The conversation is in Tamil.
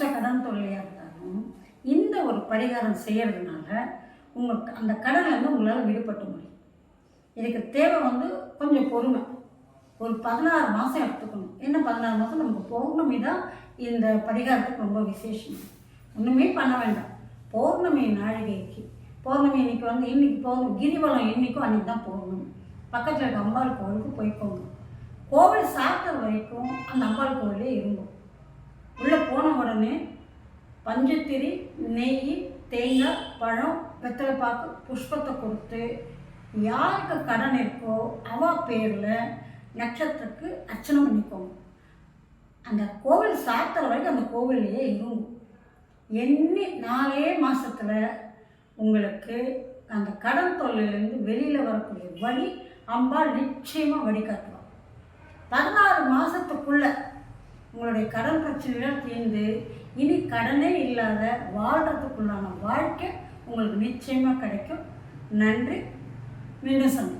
கொஞ்சம் கடன் தொல்லையாக இருந்தாலும் இந்த ஒரு பரிகாரம் செய்கிறதுனால உங்கள் அந்த கடன்லேருந்து உங்களால் விடுபட்டு முடியும். இதுக்கு தேவை வந்து கொஞ்சம் பொறுமை. ஒரு பதினாறு மாதம் எடுத்துக்கணும். என்ன பதினாறு மாதம் நமக்கு பௌர்ணமி தான் இந்த பரிகாரத்துக்கு ரொம்ப விசேஷம். ஒன்றுமே பண்ண வேண்டாம். பௌர்ணமி நாழிகைக்கு. பௌர்ணமி இன்னைக்கு வந்து இன்னைக்கு பௌர்ணமி கிரிவலம் இன்னைக்கும் அன்னைக்கு தான் பௌர்ணமி. பக்கத்தில் இருக்க அம்பாள் கோவிலுக்கு போய்க்கோங்க. கோவில் சாப்பிட்ட வரைக்கும் அந்த அம்பாள் கோவிலே இருந்தோம் போன பஞ்சத்திரி நெய் தேங்காய் பழம் வெத்தலைப்பாக்கு புஷ்பத்தை கொடுத்து யாருக்கு கடன் இருக்கோ அவ பேரில் நட்சத்திரத்துக்கு அர்ச்சனை பண்ணிக்கோங்க. அந்த கோவில் சாத்துற வரைக்கும் அந்த கோவிலையே இருக்கும் எண்ணி நாலே மாசத்துல உங்களுக்கு அந்த கடன் தொல்லையிலேருந்து வெளியில் வரக்கூடிய வழி அம்பாள் நிச்சயமாக வழிகாட்டுவாள் பதினாறு மாதத்துக்குள்ள உங்களுடைய கடன் பிரச்சனைகள் தீர்ந்து இனி கடனே இல்லாத வாழ்கிறதுக்குள்ளான வாழ்க்கை உங்களுக்கு நிச்சயமாக கிடைக்கும். நன்றி. மீண்டும் சந்தி